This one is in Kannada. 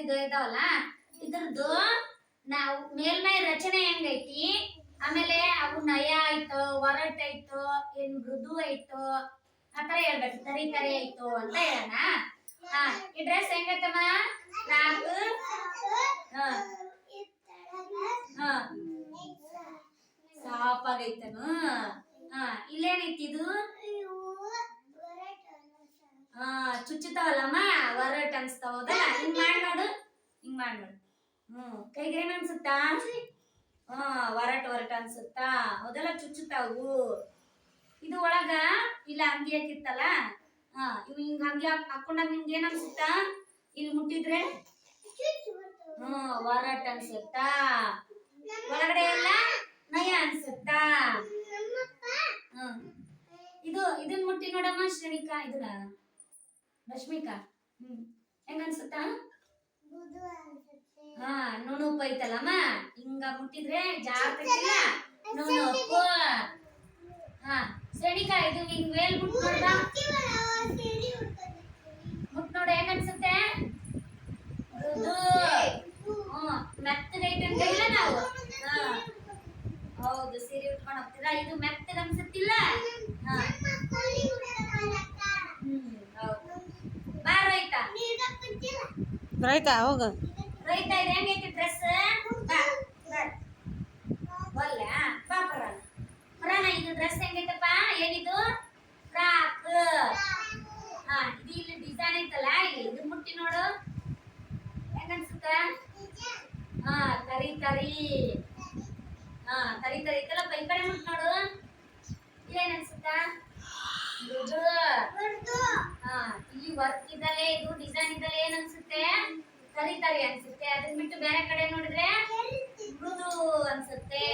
ಇದು ಇದಾವಲ್ಲ? ಇದ್ರದ್ದು ನಾವು ಮೇಲ್ಮೈ ರಚನೆ ಹೆಂಗೈತಿ? ಆಮೇಲೆ ಅವು ನಯ ಆಯ್ತು ಒರಟ್ ಆಯ್ತು, ಏನ್ ಮೃದು ಆಯ್ತು ಆತರ ಹೇಳ್ಬೇಕು. ತರಿ ತರಿ ಆಯ್ತು ಅಂತ ಹೇಳೋಣ. ಹಾ, ಈ ಡ್ರೆಸ್ ಹೆಂಗೈತಮ್ಮ? ನಾಲ್ಕು. ಹಾ. ಹ. ಹಾ, ಇಲ್ಲೇನೈತಿ ಇದು ಹಾ ಚುಚ್ಚುತ್ತಾವಲ್ಲಮ್ಮ ವರಟ್ ಅನ್ಸ್ತಾವ ಹೌದಲ್ಲ ಹಿಂಗ್ ಮಾಡಿ ನೋಡು ಹಿಂಗ್ ಮಾಡಿ ನೋಡು ಹ್ಮ್ ಕೈಗೆ ಏನ್ ಅನ್ಸುತ್ತಾ ಹಾ ಒರಟ್ ಒರಟ್ ಅನ್ಸುತ್ತಾ? ಹೌದಲ್ಲ ಚುಚ್ಚುತ್ತಾವು ಇದು ಒಳಗ ಇಲ್ಲ ಅಂಗಿ ಹಾಕಿತ್ತಲ್ಲ? ಹಾ ಇವು ಹಿಂಗ್ ಅಂಗಿ ಹಾಕ್- ಹಾಕೊಂಡಾಗ ನಿಮ್ಗೆ ಏನ್ ಅನ್ಸುತ್ತಾ? ಇಲ್ಲಿ ಮುಟ್ಟಿದ್ರೆ? ಹ್ಮ್ ಒರಟ್ ಅನ್ಸುತ್ತಾ? ಒಳಗಡೆ ಎಲ್ಲ ನಯ ಅನ್ಸುತ್ತಾ? ಹ್ಮ್. ಇದು ಇದನ್ ಮುಟ್ಟಿ ನೋಡಮ್ಮ ಶ್ರೇಣಿಕಾ ಇದನ್ನ. ರಶ್ಮಿಕಾ ಹ್ಮ್. ಹೆಂಗ ಅನ್ಸುತ್ತಾ? ಹಾ ನುಣುಪ್ ಐತಲ್ಲಮ್ಮ? ಹಿಂಗ ಮುಟ್ಟಿದ್ರೆ ಜಾರ್ತೈತಿಲ್ಲ ನುಣುಪ್ಪು ಹಾ ಶ್ರೇಣಿಕಾ ಇದು ಹಿಂಗ್ ವೇಲ್ ಮುಟ್ ನೋಡ್ದ? ಮುಟ್ ನೋಡ ಹೆಂಗ ಅನ್ಸುತ್ತೆ? ಮೆತ್ತಗೈತೆ ಅಂತ ಇಲ್ಲ ನಾವು? ಹಾ. ಹೌದು ಸೀರೆ ಉಟ್ಕೊಂಡು ಹೋಗ್ತೀರಾ? ಇದು ಮೆತ್ತಗ ಅನ್ಸುತ್ತಿಲ್ಲ ಹಾ ಹ್ಮ್ ಹೌದು ಬಾ ರೈತ ರೈತಾ, ಹೋಗು. ರೈತ, ಇದು ಹೆಂಗೈತಿ ಡ್ರೆಸ್ ಒಲ್ಲೆ ಬಾ ಪರಾಣ. ಇದು ಡ್ರೆಸ್ ಹೆಂಗೈತಪ್ಪ ಏನಿದು? ಫ್ರಾಕ್. ಹಾ ಇಲ್ಲಿ ಡಿಸೈನ್ ಐತಲ್ಲ ಇದು ಮುಟ್ಟಿ ನೋಡು. ಹೆಂಗ ಅನ್ಸುತ್ತ? ಹಾ, ತರಿ ತರಿ. ಹಾ, ತರಿ ತರಿ ಐತಲ್ಲ ಈ ಕಡೆ ಮುಟ್ ನೋಡು. ಇಲ್ಲೇನ್ ಅನ್ಸುತ್ತ? ಹಾ ಇಲ್ಲಿ ವರ್ಕ್ ಇದ್ದಲ್ಲೇ ಇದು ಡಿಸೈನ್ ಇದ್ದಲ್ಲೇ ಏನ್ ಅನ್ಸುತ್ತೆ? ತರಿ ತರಿ ಅನ್ಸುತ್ತೆ. ಅದನ್ನ ಬಿಟ್ಟು ಬೇರೆ ಕಡೆ ನೋಡಿದ್ರೆ ಮೃದು ಅನ್ಸುತ್ತೆ.